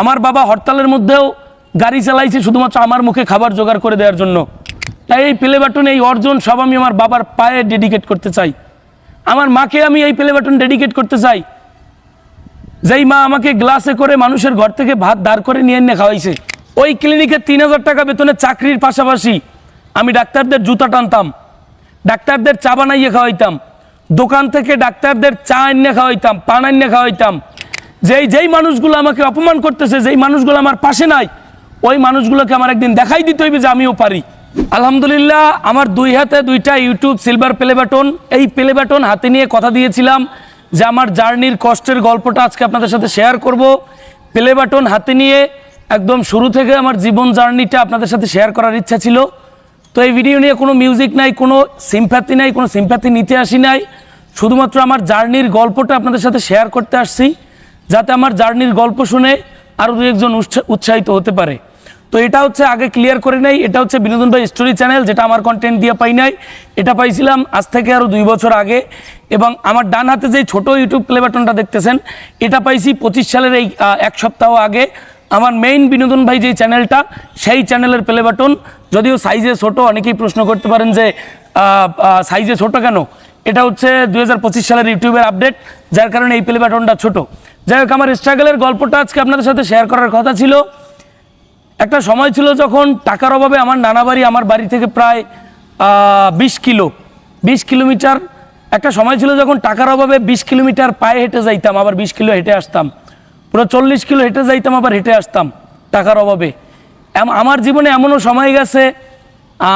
আমার বাবা হরতালের মধ্যেও গাড়ি চালাইছে শুধুমাত্র আমার মুখে খাবার জোগাড় করে দেওয়ার জন্য। তাই এই প্লে বাটন এই অর্জন সব আমি আমার বাবার পায়ে ডেডিকেট করতে চাই। আমার মাকে আমি এই প্লে বাটন ডেডিকেট করতে চাই। যেই মা আমাকে গ্লাসে করে মানুষের ঘর থেকে ভাত দাঁড় করে নিয়ে এনে খাওয়াইছে। ওই ক্লিনিকে তিন হাজার টাকা বেতনে চাকরির পাশাপাশি আমি ডাক্তারদের জুতা টানতাম, ডাক্তারদের চা বানাইয়ে খাওয়াইতাম, দোকান থেকে ডাক্তারদের চা এনে খাওয়াইতাম, পান এনে খাওয়াইতাম। যেই যেই মানুষগুলো আমাকে অপমান করতেছে, যেই মানুষগুলো আমার পাশে নাই, ওই মানুষগুলোকে আমার একদিন দেখাই দিতে হইবে যে আমিও পারি। আলহামদুলিল্লাহ, আমার দুই হাতে দুইটা ইউটিউব সিলভার প্লে বাটন, এই প্লে বাটন হাতে নিয়ে কথা দিয়েছিলাম যে আমার জার্নির কষ্টের গল্পটা আজকে আপনাদের সাথে শেয়ার করব। প্লে বাটন হাতে নিয়ে একদম শুরু থেকে আমার জীবন জার্নিটা আপনাদের সাথে শেয়ার করার ইচ্ছা ছিল। তো এই ভিডিও নিয়ে কোনো মিউজিক নাই, কোনো সিম্প্যাথি নাই, কোনো সিম্প্যাথি নিতে আসি নাই। শুধুমাত্র আমার জার্নির গল্পটা আপনাদের সাথে শেয়ার করতে আসছি। যাতে আমার জার্নির গল্প শুনে আরও দু একজন উৎসাহিত হতে পারে। তো এটা হচ্ছে আগে ক্লিয়ার করে নাই, এটা হচ্ছে বিনোদন ভাই স্টোরি চ্যানেল যেটা আমার কন্টেন্ট দিয়ে পাই নাই। এটা পাইছিলাম আজ থেকে আরও দুই বছর আগে। এবং আমার ডান হাতে যে ছোট ইউটিউব প্লে বাটনটা দেখতেছেন, এটা পাইছি পঁচিশ সালের এই এক সপ্তাহ আগে। আমার মেইন বিনোদন ভাই যে চ্যানেলটা সেই চ্যানেলের প্লে বাটন যদিও সাইজে ছোট, অনেকেই প্রশ্ন করতে পারেন যে সাইজে ছোট কেন? এটা হচ্ছে দু হাজার পঁচিশ সালের ইউটিউবের আপডেট যার কারণে এই প্লে বাটনটা ছোট। যাই হোক, আমার স্ট্রাগলের গল্পটা আজকে আপনাদের সাথে শেয়ার করার কথা ছিল। একটা সময় ছিল যখন টাকার অভাবে আমার নানা বাড়ি আমার বাড়ি থেকে প্রায় বিশ কিলো, বিশ কিলোমিটার। একটা সময় ছিল যখন টাকার অভাবে বিশ কিলোমিটার পায়ে হেঁটে যাইতাম, আবার বিশ কিলো হেঁটে আসতাম। পুরো চল্লিশ কিলো হেঁটে যাইতাম, আবার হেঁটে আসতাম টাকার অভাবে। আমার জীবনে এমনও সময় গেছে,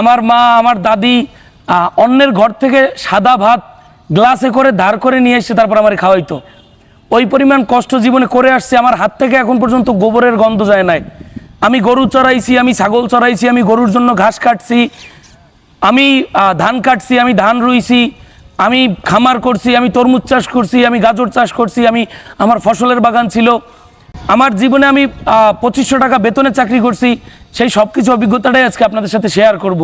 আমার মা, আমার দাদি অন্যের ঘর থেকে সাদা ভাত গ্লাসে করে ধার করে নিয়ে এসে তারপর আমার খাওয়াইতো। ওই পরিমাণ কষ্ট জীবনে করে আসছে, আমার হাত থেকে এখন পর্যন্ত গোবরের গন্ধ যায় নাই। আমি গরু চড়াইছি, আমি ছাগল চড়াইছি, আমি গরুর জন্য ঘাস কাটছি, আমি ধান কাটছি, আমি ধান রুইছি, আমি খামার করছি, আমি তরমুজ চাষ করছি, আমি গাজর চাষ করছি, আমি, আমার ফসলের বাগান ছিল। আমার জীবনে আমি পঁচিশশো টাকা বেতনে চাকরি করছি, সেই সব কিছু অভিজ্ঞতাটাই আজকে আপনাদের সাথে শেয়ার করব।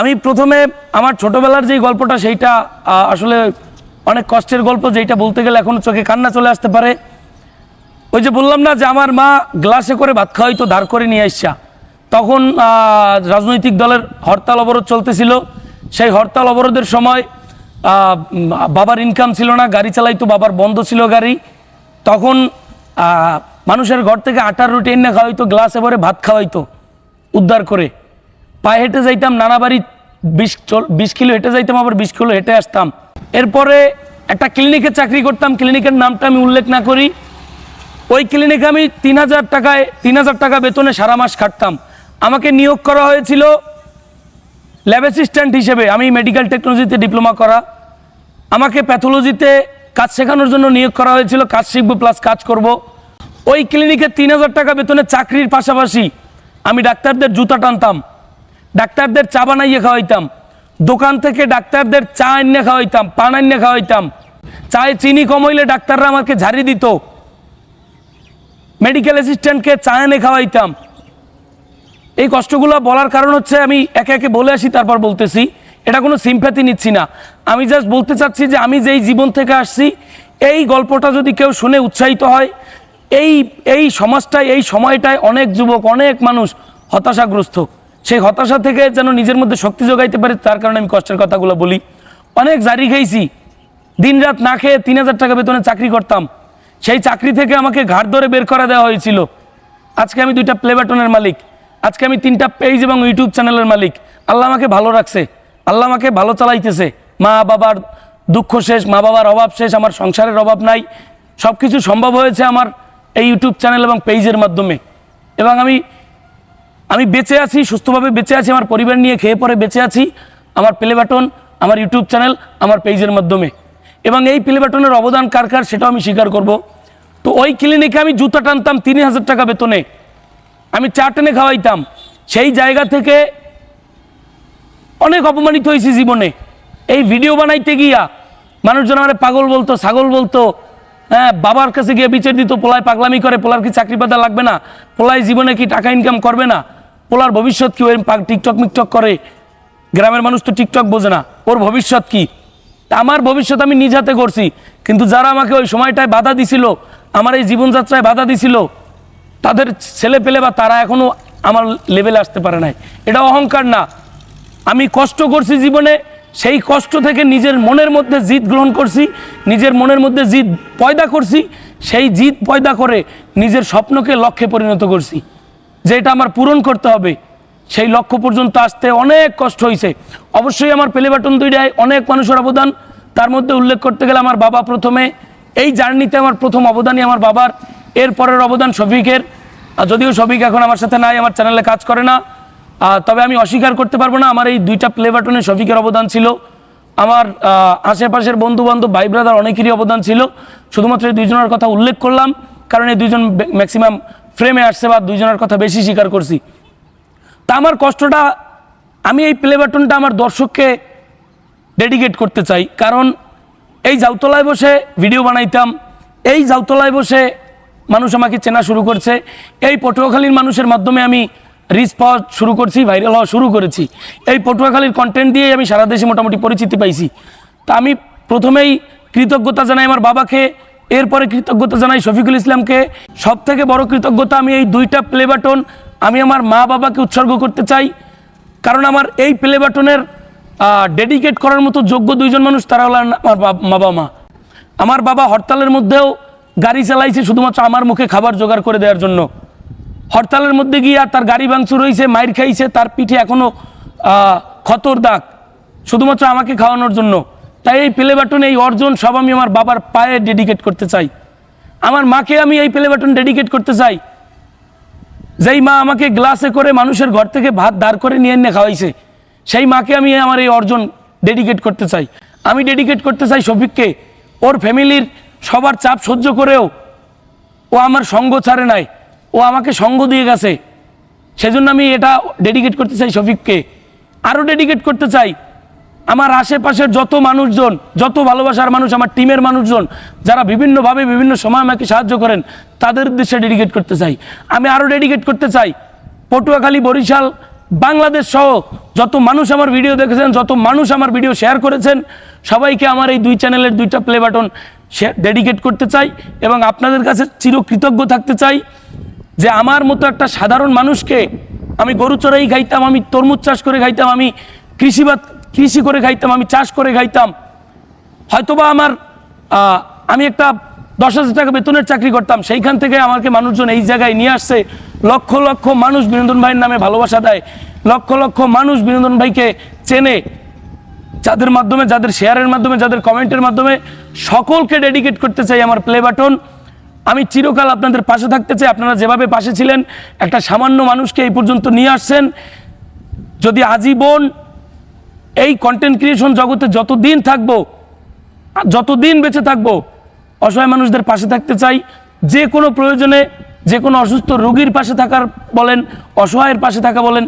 আমি প্রথমে আমার ছোটবেলার যেই গল্পটা, সেইটা আসলে অনেক কষ্টের গল্প যেটা বলতে গেলে এখন চোখে কান্না চলে আসতে পারে। ওই যে বললাম না যে আমার মা গ্লাসে করে ভাত খাওয়াইতো, ধার করে নিয়ে আসছা তখন রাজনৈতিক দলের হরতাল অবরোধ চলতেছিল। সেই হরতাল অবরোধের সময় বাবার ইনকাম ছিল না, গাড়ি চালাইতো, বাবার বন্ধ ছিল গাড়ি। তখন মানুষের ঘর থেকে আটার রুটি এনে খাওয়াইতো, গ্লাসে ভরে ভাত খাওয়াইতো, উদ্ধার করে। পায়ে হেঁটে যাইতাম, নানা বাড়ি বিশ বিশ কিলো হেঁটে যাইতাম, আবার বিশ কিলো হেঁটে আসতাম। এরপরে একটা ক্লিনিকে চাকরি করতাম, ক্লিনিকের নামটা আমি উল্লেখ না করি। ওই ক্লিনিকে আমি তিন হাজার টাকায়, তিন হাজার টাকা বেতনে সারা মাস খাটতাম। আমাকে নিয়োগ করা হয়েছিল ল্যাব অ্যাসিস্ট্যান্ট হিসেবে। আমি মেডিকেল টেকনোলজিতে ডিপ্লোমা করা। আমাকে প্যাথোলজিতে কাজ শেখানোর জন্য নিয়োগ করা হয়েছিল। কাজ শিখব প্লাস কাজ করব। ওই ক্লিনিকে তিন হাজার টাকা বেতনে চাকরির পাশাপাশি আমি ডাক্তারদের জুতা টানতাম। ডাক্তারদের চা বানাইয়ে খাওয়াইতাম। দোকান থেকে ডাক্তারদের চা এনে খাওয়াইতাম, পান এনে খাওয়াইতাম। চায়ে চিনি কম হইলে ডাক্তাররা আমাকে ঝাড়ি দিত। মেডিকেল অ্যাসিস্ট্যান্টকে চা এনে খাওয়াইতাম। এই কষ্টগুলো বলার কারণ হচ্ছে আমি একে একে বলে আসি, তারপর বলতেছি। এটা কোনো সিম্প্যাথি নিচ্ছি না। আমি জাস্ট বলতে চাচ্ছি যে আমি যেই জীবন থেকে আসছি, এই গল্পটা যদি কেউ শুনে উৎসাহিত হয়, এই এই সমাজটায়, এই সময়টায় অনেক যুবক, অনেক মানুষ হতাশাগ্রস্ত। সেই হতাশা থেকে যেন নিজের মধ্যে শক্তি যোগাইতে পারে, তার কারণে আমি কষ্টের কথাগুলো বলি। অনেক জারি খাইছি। দিন রাত না খেয়ে তিন হাজার টাকা বেতনে চাকরি করতাম। সেই চাকরি থেকে আমাকে ঘাট ধরে বের করা দেওয়া হয়েছিল। আজকে আমি দুইটা প্লে বাটনের মালিক। আজকে আমি তিনটা পেজ এবং ইউটিউব চ্যানেলের মালিক। আল্লাহ আমাকে ভালো রাখছে। আল্লাহ আমাকে ভালো চালাইতেছে। মা বাবার দুঃখ শেষ, মা বাবার অভাব শেষ, আমার সংসারের অভাব নাই। সব কিছু সম্ভব হয়েছে আমার এই ইউটিউব চ্যানেল এবং পেজের মাধ্যমে। এবং আমি আমি বেঁচে আছি, সুস্থভাবে বেঁচে আছি, আমার পরিবার নিয়ে খেয়ে পরে বেঁচে আছি, আমার প্লে বাটন আমার ইউটিউব চ্যানেল আমার পেজের মাধ্যমে। এবং এই প্লে বাটনের অবদান কার কার সেটাও আমি স্বীকার করব। তো ওই ক্লিনিকে আমি জুতা টানতাম তিন হাজার টাকা বেতনে। আমি চা টেনে খাওয়াইতাম। সেই জায়গা থেকে অনেক অপমানিত হয়েছি জীবনে। এই ভিডিও বানাইতে গিয়া মানুষজন আমার পাগল বলতো, ছাগল বলতো হ্যাঁ বাবার কাছে গিয়ে বিচার দিত, পোলায় পাগলামি করে, পোলার কি চাকরি পাতা লাগবে না? পোলায় জীবনে কি টাকা ইনকাম করবে না? পোলার ভবিষ্যৎ কি ওই টিকটক মিকটক করে? গ্রামের মানুষ তো টিকটক বোঝে না। ওর ভবিষ্যৎ কি? আমার ভবিষ্যৎ আমি নিজ হাতে করছি কিন্তু যারা আমাকে ওই সময়টায় বাধা দিছিল, আমার এই জীবনযাত্রায় বাধা দিছিল, তাদের ছেলে পেলে বা তারা এখনও আমার লেভেলে আসতে পারে নাই। এটা অহংকার না। আমি কষ্ট করছি জীবনে সেই কষ্ট থেকে নিজের মনের মধ্যে জিদ গ্রহণ করছি, নিজের মনের মধ্যে জিদ পয়দা করছি, সেই জিদ পয়দা করে নিজের স্বপ্নকে লক্ষ্যে পরিণত করছি। যে এটা আমার পূরণ করতে হবে, সেই লক্ষ্য পর্যন্ত আসতে অনেক কষ্ট হয়েছে অবশ্যই আমার পেলে বাটন দুইটায় অনেক মানুষের অবদান। তার মধ্যে উল্লেখ করতে গেলে আমার বাবা প্রথমে, এই জার্নিতে আমার প্রথম অবদানই আমার বাবার। এর পরের অবদান শফিকের। যদিও শফিক এখন আমার সাথে নাই, আমার চ্যানেলে কাজ করে না তবে আমি অস্বীকার করতে পারব না, আমার এই দুইটা প্লে বাটনে শফিকের অবদান ছিল। আমার আশেপাশের বন্ধু বান্ধব ভাই ব্রাদার অনেকেরই অবদান ছিল। শুধুমাত্র এই দুইজনের কথা উল্লেখ করলাম, কারণ এই দুইজন ম্যাক্সিমাম ফ্রেমে আসছে বা দুইজনের কথা বেশি স্বীকার করছি। তা আমার কষ্টটা, আমি এই প্লে বাটনটা আমার দর্শককে ডেডিকেট করতে চাই। কারণ এই জাউতলায় বসে ভিডিও বানাইতাম, এই জাউতলায় বসে মানুষ আমাকে চেনা শুরু করছে, এই পটুয়াখালীর মানুষের মাধ্যমে আমি রিচ পাওয়া শুরু করছি ভাইরাল হওয়া শুরু করেছি। এই পটুয়াখালীর কন্টেন্ট দিয়েই আমি সারা দেশে মোটামুটি পরিচিতি পাইছি। তা আমি প্রথমেই কৃতজ্ঞতা জানাই আমার বাবাকে, এরপরে কৃতজ্ঞতা জানাই শফিকুল ইসলামকে। সব থেকে বড় কৃতজ্ঞতা আমি এই দুইটা প্লে বাটন আমি আমার মা বাবাকে উৎসর্গ করতে চাই। কারণ আমার এই প্লে বাটনের ডেডিকেট করার মতো যোগ্য দুইজন মানুষ তারা হলেন আমার বাব- বাবা, মা। আমার বাবা হরতালের মধ্যেও গাড়ি চালাইছে শুধুমাত্র আমার মুখে খাবার জোগাড় করে দেওয়ার জন্য। হরতালের মধ্যে গিয়ে তার গাড়ি ভাঙচুর হয়েছে মাইর খাইছে, তার পিঠে এখনও ক্ষতর দাগ। শুধুমাত্র আমাকে খাওয়ানোর জন্য। তাই এই প্লে বাটন এই অর্জন সব আমি আমার বাবার পায়ে ডেডিকেট করতে চাই। আমার মাকে আমি এই প্লে বাটন ডেডিকেট করতে চাই। যেই মা আমাকে গ্লাসে করে মানুষের ঘর থেকে ভাত দাঁড় করে নিয়ে এনে খাওয়াইছে, সেই মাকে আমি আমার এই অর্জন ডেডিকেট করতে চাই। আমি ডেডিকেট করতে চাই শফিককে। ওর ফ্যামিলির সবার চাপ সহ্য করেও ও আমার সঙ্গ ছাড়ে নাই। ও আমাকে সঙ্গ দিয়ে গেছে। সেজন্য আমি এটা ডেডিকেট করতে চাই শফিককে। আরও ডেডিকেট করতে চাই। আমার আশেপাশের যত মানুষজন, যত ভালোবাসার মানুষ, আমার টিমের মানুষজন, যারা বিভিন্নভাবে বিভিন্ন সময় আমাকে সাহায্য করেন, তাদের উদ্দেশ্যে ডেডিকেট করতে চাই। আমি আরও ডেডিকেট করতে চাই। পটুয়াখালী, বরিশাল, বাংলাদেশ সহ যত মানুষ আমার ভিডিও দেখেছেন, যত মানুষ আমার ভিডিও শেয়ার করেছেন, সবাইকে আমার এই দুই চ্যানেলের দুইটা প্লে বাটন ডেডিকেট করতে চাই এবং আপনাদের কাছে চিরকৃতজ্ঞ থাকতে চাই। যে আমার মতো একটা সাধারণ মানুষকে আমি গরু চড়াই খাইতাম, আমি তরমুজ চাষ করে খাইতাম, আমি কৃষিবাদ, কৃষি করে খাইতাম, আমি চাষ করে খাইতাম। হয়তোবা আমার আমি একটা দশ হাজার টাকা বেতনের চাকরি করতাম, সেইখান থেকে আমাকে মানুষজন এই জায়গায় নিয়ে আসছে। লক্ষ লক্ষ মানুষ বিনোদন ভাইয়ের নামে ভালোবাসা দেয়। লক্ষ লক্ষ মানুষ বিনোদন ভাইকে চেনে। যাদের মাধ্যমে, যাদের শেয়ারের মাধ্যমে, যাদের কমেন্টের মাধ্যমে সকলকে ডেডিকেট করতে চাই আমার প্লে বাটন। আমি চিরকাল আপনাদের পাশে থাকতে চাই। আপনারা যেভাবে পাশে ছিলেন, একটা সামান্য মানুষকে এই পর্যন্ত নিয়ে আসছেন। যদি আজীবন এই কন্টেন্ট ক্রিয়েশন জগতে যতদিন থাকব যতদিন বেঁচে থাকব, অসহায় মানুষদের পাশে থাকতে চাই। যে কোনো প্রয়োজনে, যে কোনো অসুস্থ রোগীর পাশে থাকার বলেন, অসহায়ের পাশে থাকা বলেন,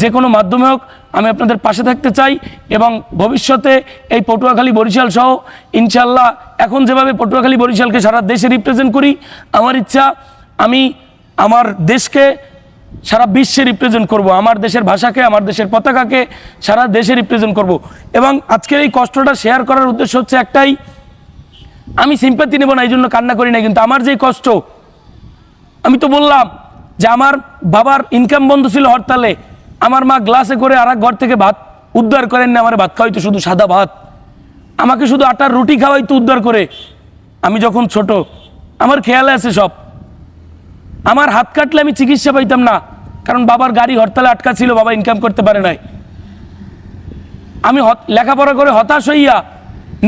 যে কোনো মাধ্যমে হোক আমি আপনাদের পাশে থাকতে চাই এবং ভবিষ্যতে এই পটুয়াখালী বরিশাল সহ ইনশাল্লাহ এখন যেভাবে পটুয়াখালী বরিশালকে সারা দেশে রিপ্রেজেন্ট করি, আমার ইচ্ছা আমি আমার দেশকে সারা বিশ্বে রিপ্রেজেন্ট করব, আমার দেশের ভাষাকে, আমার দেশের পতাকাকে সারা দেশে রিপ্রেজেন্ট করব। এবং আজকের এই কষ্টটা শেয়ার করার উদ্দেশ্য হচ্ছে একটাই, আমি সিম্পাতি নেব না এই জন্য কান্না করি না, কিন্তু আমার যে কষ্ট, আমি তো বললাম যে আমার বাবার ইনকাম বন্ধ ছিল হরতালে আমার মা গ্লাসে করে আর ঘর থেকে ভাত উদ্ধার করেন না, আমার ভাত খাওয়াইতো শুধু সাদা ভাত। আমাকে শুধু আটার রুটি খাওয়াইতো উদ্ধার করে। আমি যখন ছোট, আমার খেয়ালে আছে সব। আমার হাত কাটলে আমি চিকিৎসা পাইতাম না, কারণ বাবার গাড়ি হরতালে আটকা ছিল, বাবা ইনকাম করতে পারে নাই। আমি লেখাপড়া করে হতাশ হইয়া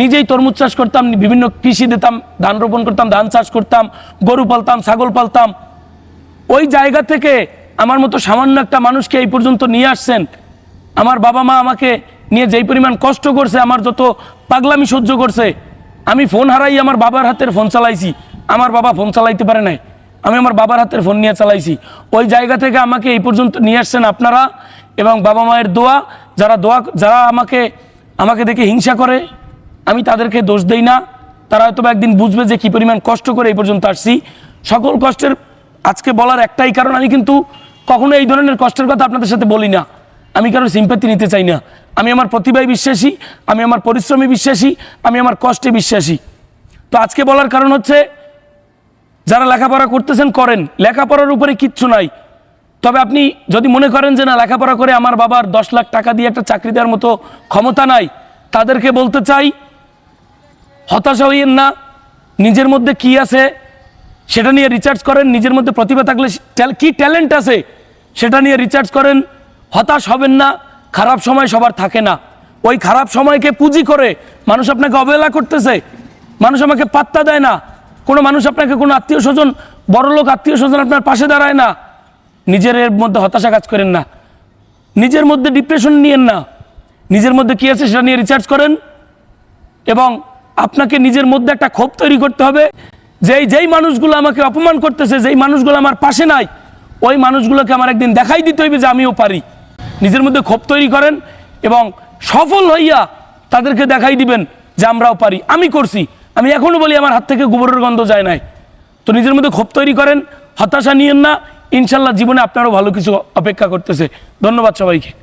নিজেই তরমুজ চাষ করতাম, বিভিন্ন কৃষি দিতাম, ধান রোপণ করতাম, ধান চাষ করতাম, গরু পালতাম, ছাগল পালতাম। ওই জায়গা থেকে আমার মতো সামান্য একটা মানুষকে এই পর্যন্ত নিয়ে আসছেন, আমার বাবা মা আমাকে নিয়ে যেই পরিমাণ কষ্ট করছে, আমার যত পাগলামি সহ্য করছে, আমি ফোন হারাই আমার বাবার হাতের ফোন চালাইছি, আমার বাবা ফোন চালাইতে পারে নাই, আমি আমার বাবার হাতের ফোন নিয়ে চালাইছি। ওই জায়গা থেকে আমাকে এই পর্যন্ত নিয়ে আসছেন আপনারা এবং বাবা মায়ের দোয়া, যারা দোয়া, যারা আমাকে আমাকে দেখে হিংসা করে, আমি তাদেরকে দোষ দেই না। তারা হয়তো একদিন বুঝবে যে কী পরিমাণ কষ্ট করে এই পর্যন্ত আসছি। সকল কষ্টের আজকে বলার একটাই কারণ, আমি কিন্তু কখনো এই ধরনের কষ্টের কথা আপনাদের সাথে বলি না। আমি কারও সিম্পাতি নিতে চাই না। আমি আমার প্রতিভায় বিশ্বাসী, আমি আমার পরিশ্রমে বিশ্বাসী, আমি আমার কষ্টে বিশ্বাসী। তো আজকে বলার কারণ হচ্ছে, যারা লেখাপড়া করতেছেন, করেন। লেখাপড়ার উপরে কিচ্ছু নাই। তবে আপনি যদি মনে করেন যে না, লেখাপড়া করে আমার বাবার দশ লাখ টাকা দিয়ে একটা চাকরি দেওয়ার মতো ক্ষমতা নাই, তাদেরকে বলতে চাই, হতাশা হইয়েন না। নিজের মধ্যে কি আছে? সেটা নিয়ে রিচার্জ করেন, নিজের মধ্যে প্রতিভা থাকলে কি ট্যালেন্ট আছে, সেটা নিয়ে রিচার্জ করেন, হতাশ হবেন না, খারাপ সময় সবার থাকে না। ওই খারাপ সময়কে পুঁজি করে মানুষ আপনাকে অবহেলা করতেছে, মানুষ আমাকে পাত্তা দেয় না, কোনো মানুষ আপনাকে, কোনো আত্মীয় স্বজন বড়লোক আত্মীয় স্বজন আপনার পাশে দাঁড়ায় না, নিজের মধ্যে হতাশা কাজ করেন না, নিজের মধ্যে ডিপ্রেশন নিয়েন না, নিজের মধ্যে কি আছে সেটা নিয়ে রিচার্জ করেন, এবং আপনাকে নিজের মধ্যে একটা ক্ষোভ তৈরি করতে হবে যে এই যেই মানুষগুলো আমাকে অপমান করতেছে, যেই মানুষগুলো আমার পাশে নাই, ওই মানুষগুলোকে আমার একদিন দেখাই দিতে হইবে যে আমিও পারি। নিজের মধ্যে ক্ষোভ তৈরি করেন এবং সফল হইয়া তাদেরকে দেখাই দিবেন যে আমরাও পারি। আমি করছি। আমি এখনও বলি আমার হাত থেকে গোবরের গন্ধ যায় নাই। তো নিজের মধ্যে ক্ষোভ তৈরি করেন, হতাশা নিয়েন না। ইনশাল্লাহ জীবনে আপনারও ভালো কিছু অপেক্ষা করতেছে। ধন্যবাদ সবাইকে।